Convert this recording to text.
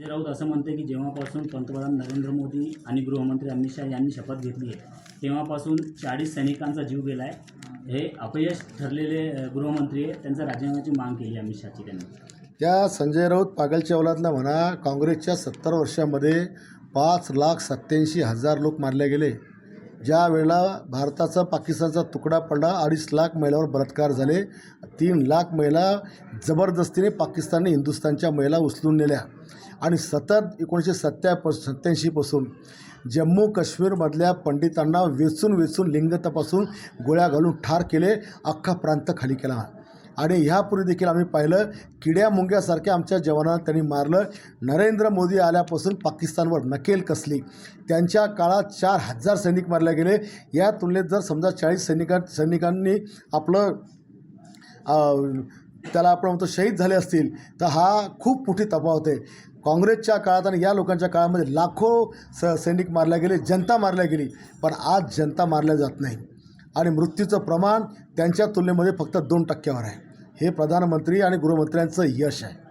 संजय राऊत असं म्हणते की जेव्हापासून पंतप्रधान नरेंद्र मोदी आणि गृहमंत्री अमित शहा यांनी शपथ घेतली आहे तेव्हापासून चाळीस सैनिकांचा जीव गेला आहे हे अपयश ठरलेले गृहमंत्री आहे त्यांचा राजीनाम्याची माग केली अमित शहाची त्यांनी. त्या संजय राऊत पागलच्या औलादला म्हणा काँग्रेसच्या सत्तर वर्षामध्ये पाच लाख सत्त्याऐंशी हजार लोक मारले गेले. ज्या वेळेला भारताचा पाकिस्तानचा तुकडा पडला अडीच लाख महिलावर बलात्कार झाले तीन लाख महिला जबरदस्तीने पाकिस्तानने हिंदुस्थानच्या महिला उचलून नेल्या. आणि सतत एकोणीसशे सत्या प सत्याऐंशीपासून जम्मू काश्मीरमधल्या पंडितांना वेचून वेचून लिंग तपासून गोळ्या घालून ठार केले अख्खा प्रांत खाली केला. आणि ह्यापूर्वी देखील आम्ही पाहिलं किड्या मुंग्यासारख्या आमच्या जवानांना त्यांनी मारलं. नरेंद्र मोदी आल्यापासून पाकिस्तानवर नकेल कसली. त्यांच्या काळात चार हजार सैनिक मारले गेले. या तुलनेत जर समजा चाळीस सैनिकां सैनिकांनी आपलं त्याला आपण म्हणतो शहीद झाले असतील तर हा खूप मोठी तफावत होते. काँग्रेसच्या काळात आणि या लोकांच्या काळामध्ये लाखो स सैनिक मारल्या गेले जनता मारल्या गेली पण आज जनता मारल्या जात नाही. आणि मृत्यूचं प्रमाण त्यांच्या तुलनेमध्ये फक्त दोन टक्क्यावर आहे. हे प्रधानमंत्री आणि गृहमंत्र्यांचं यश आहे.